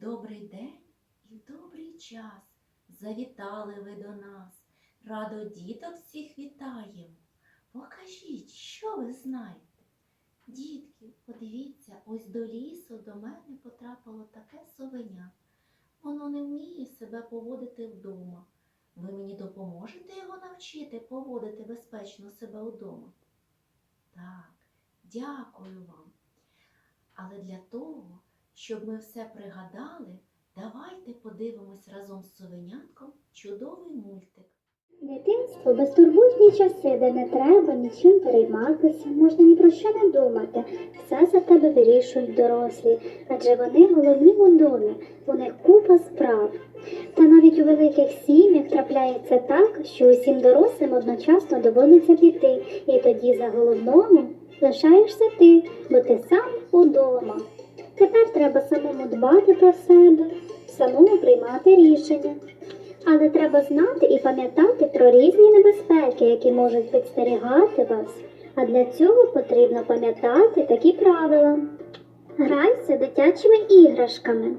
добрий день і добрий час завітали ви до нас. Радо діток всіх вітаємо. Покажіть, що ви знаєте. Дітки, подивіться, ось до лісу до мене потрапило таке совеня. Воно не вміє себе поводити вдома. Ви мені допоможете його навчити поводити безпечно себе вдома? Так, дякую вам. Але для того, щоб ми все пригадали, давайте подивимось разом з совенятком чудовий мультик. Дитинство безтурботні часи, де не треба нічим перейматися, можна ні про що не думати. Все за тебе вирішують дорослі, адже вони головні у домі, у них купа справ. Та навіть у великих сім'ях трапляється так, що усім дорослим одночасно доводиться піти, і тоді за головному лишаєшся ти, бо ти сам удома. Тепер треба самому дбати про себе, самому приймати рішення. Але треба знати і пам'ятати про різні небезпеки, які можуть підстерігати вас. А для цього потрібно пам'ятати такі правила. Грайся дитячими іграшками.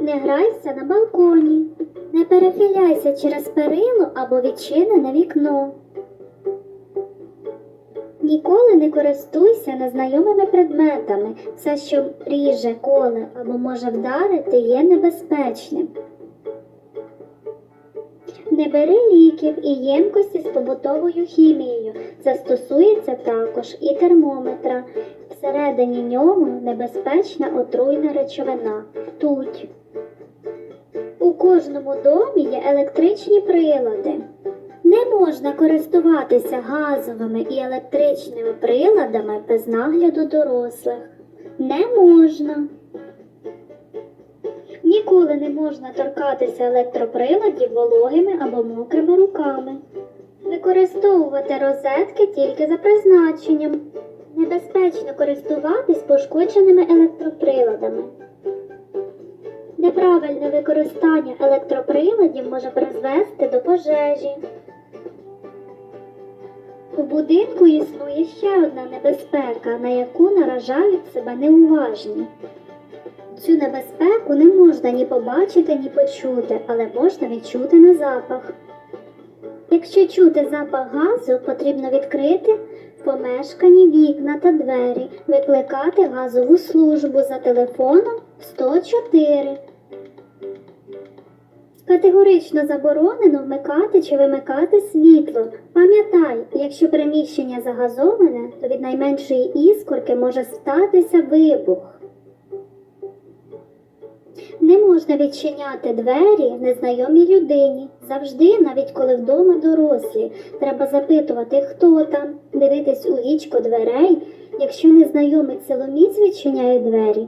Не грайся на балконі. Не перехиляйся через перило або відчинене вікно. Ніколи не користуйся незнайомими предметами. Все, що ріже, коле або може вдарити, є небезпечним. Не бери ліків і ємкості з побутовою хімією. Це стосується також і термометра. Всередині нього небезпечна отруйна речовина ртуть. У кожному домі є електричні прилади. Не можна користуватися газовими і електричними приладами без нагляду дорослих. Не можна. Ніколи не можна торкатися електроприладів вологими або мокрими руками. Використовувати розетки тільки за призначенням. Небезпечно користуватись пошкодженими електроприладами. Неправильне використання електроприладів може призвести до пожежі. У будинку існує ще одна небезпека, на яку наражають себе неуважні. Цю небезпеку не можна ні побачити, ні почути, але можна відчути на запах. Якщо чути запах газу, потрібно відкрити в помешканні вікна та двері, викликати газову службу за телефоном 104. Категорично заборонено вмикати чи вимикати світло. Пам'ятай, якщо приміщення загазоване, то від найменшої іскорки може статися вибух. Не можна відчиняти двері незнайомій людині. Завжди, навіть коли вдома дорослі, треба запитувати, хто там, дивитись у вічко дверей. Якщо незнайомець силоміць відчиняє двері,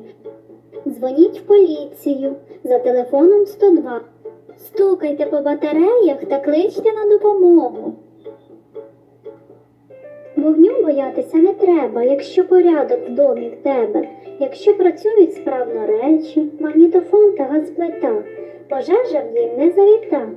дзвоніть в поліцію за телефоном 102. Стукайте по батареях та кличте на допомогу. Вогню боятися не треба, якщо порядок в домі в тебе, якщо працюють справно речі, магнітофон та газплита, пожежа в дім не завіта.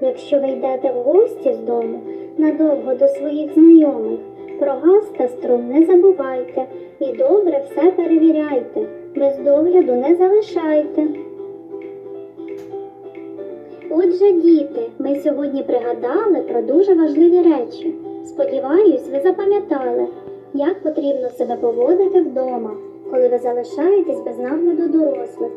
Якщо ви йдете в гості з дому надовго до своїх знайомих, про газ та струм не забувайте і добре все перевіряйте, без догляду не залишайте. Отже, діти, ми сьогодні пригадали про дуже важливі речі. Сподіваюсь, ви запам'ятали, як потрібно себе поводити вдома, коли ви залишаєтесь без нагляду дорослих.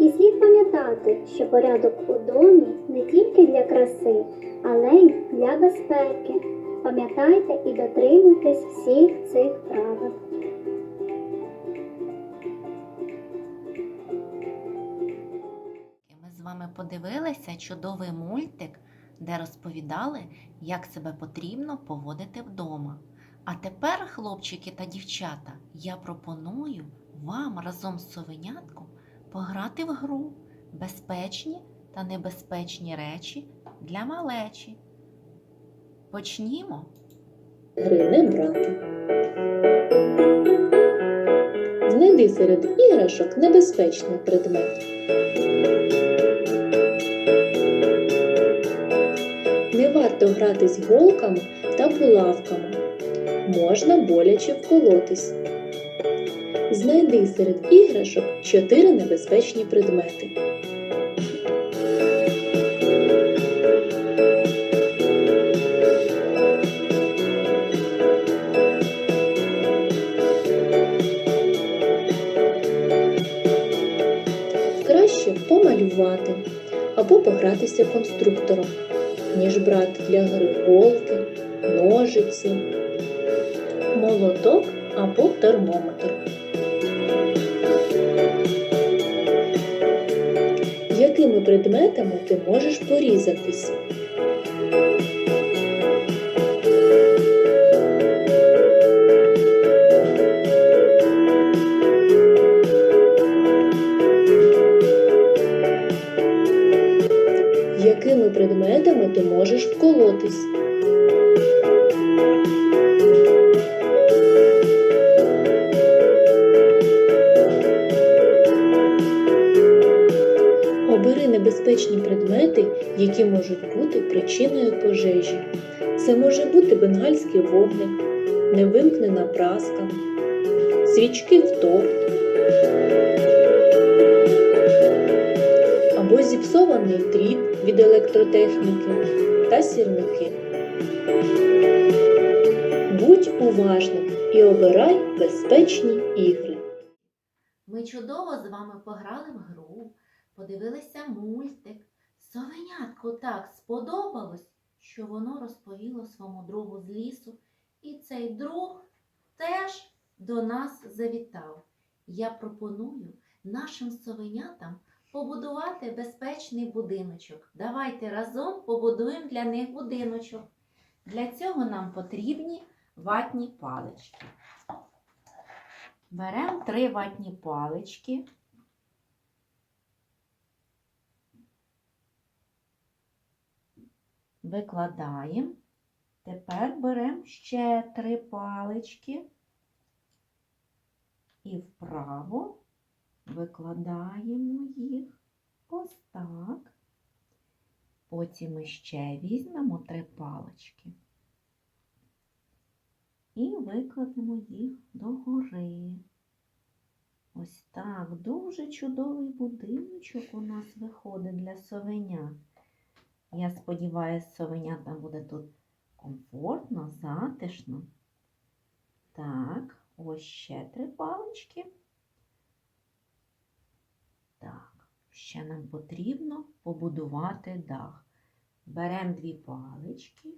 І слід пам'ятати, що порядок у домі не тільки для краси, але й для безпеки. Пам'ятайте і дотримуйтесь всіх цих правил. Подивилися чудовий мультик, де розповідали, як себе потрібно поводити вдома. А тепер, хлопчики та дівчата, я пропоную вам разом з совенятком пограти в гру безпечні та небезпечні речі для малечі. Почнімо. Гри брати. Знайди серед іграшок небезпечний предмет. Варто гратись голками та булавками. Можна боляче вколотись. Знайди серед іграшок чотири небезпечні предмети. Краще помалювати або погратися конструктором, ніж брати для гри голки, ножиці, молоток або термометр. Якими предметами ти можеш порізатись? Якими предметами ти можеш вколотись? Обери небезпечні предмети, які можуть бути причиною пожежі. Це може бути бенгальський вогник, невимкнена праска, свічки в торт зіпсований дріт від електротехніки та сірники. Будь уважним і обирай безпечні ігри. Ми чудово з вами пограли в гру, подивилися мультик. Совенятку так сподобалось, що воно розповіло своєму другу з лісу, і цей друг теж до нас завітав. Я пропоную нашим совенятам побудувати безпечний будиночок. Давайте разом побудуємо для них будиночок. Для цього нам потрібні ватні палички. Беремо три ватні палички. Викладаємо. Тепер беремо ще три палички і вправо викладаємо їх ось так. Потім ми ще візьмемо три палички і викладемо їх догори. Ось так, дуже чудовий будиночок у нас виходить для совенят. Я сподіваюся, совенятам буде тут комфортно, затишно. Так, ось ще три палички. Так, ще нам потрібно побудувати дах. Беремо дві палички.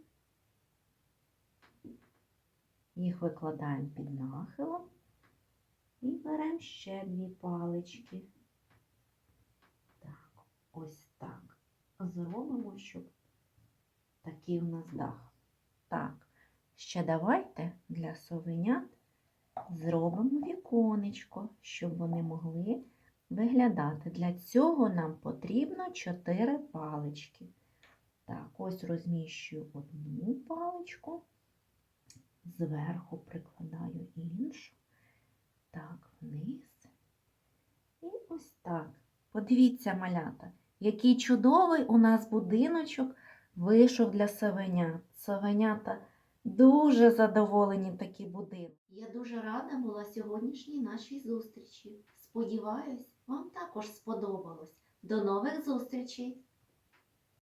Їх викладаємо під нахилом і беремо ще дві палички. Так, ось так. Зробимо, щоб такий у нас дах. Так, ще давайте для совенят зробимо віконечко, щоб вони могли виглядати. Для цього нам потрібно 4 палички. Так, ось розміщую одну паличку зверху прикладаю іншу, так, вниз. І ось так. Подивіться, малята, який чудовий у нас будиночок вийшов для совенят. Совенята дуже задоволені такі будинки. Я дуже рада була сьогоднішній нашій зустрічі. Сподіваюсь, вам також сподобалось. До нових зустрічей!